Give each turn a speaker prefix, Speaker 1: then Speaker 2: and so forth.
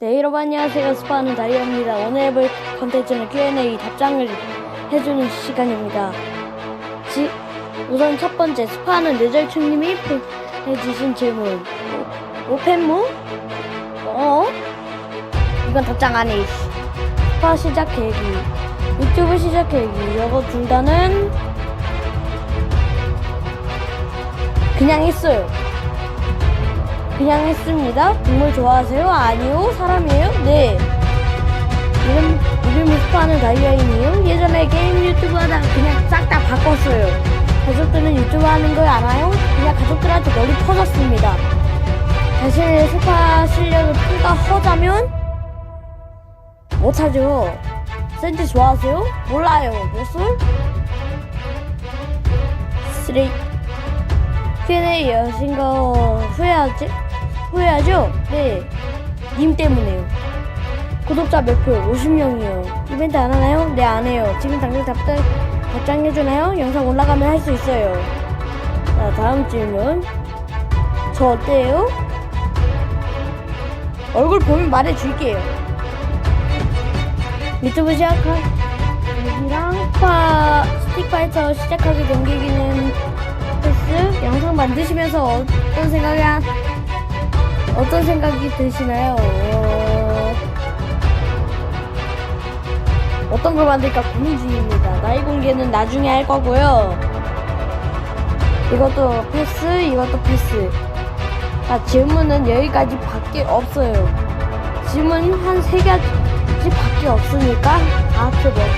Speaker 1: 네, 여러분 안녕하세요. 스파는 다이아입니다. 오늘 해볼 컨텐츠는 Q&A 답장을 해주는 시간입니다. 지, 우선 첫 번째, 스파는 뇌절충님이 해주신 질문. 오- 오펜무? 어? 이건 답장 안 해. 스파 시작 계획. 유튜브 시작 계획. 이거 둘 다는 그냥 했어요. 그냥 했습니다. 동물 좋아하세요? 아니요. 사람이에요? 네. 이름, 이름이 스파는 다이아인이요. 예전에 게임 유튜브 하다가 그냥 싹 다 바꿨어요. 가족들은 유튜브 하는 걸 알아요? 그냥 가족들한테 머리 퍼졌습니다. 사실 스파 실력을 평가하자면 못하죠. 센지 좋아하세요? 몰라요. 몇 술? 쓰레기. Q&A 여신 거 후회하지? 후회하죠? 네. 님 때문에요. 구독자 몇 표? 50명이요. 이벤트 안 하나요? 네, 안 해요. 지금 당장 답장, 답장해주나요? 영상 올라가면 할 수 있어요. 자, 다음 질문. 저 어때요? 얼굴 보면 말해줄게요. 유튜브 시작한, 여기랑 파, 스틱파이터 시작하게 넘기기는 패스 영상 만드시면서 어떤 생각이 한- 어떤 생각이 드시나요? 어... 어떤 걸 만들까 고민 중입니다. 나이 공개는 나중에 할 거고요. 이것도 패스, 이것도 패스. 아, 질문은 여기까지 밖에 없어요. 질문 한 세 가지 밖에 없으니까 다 합쳐보죠. 이제 끝.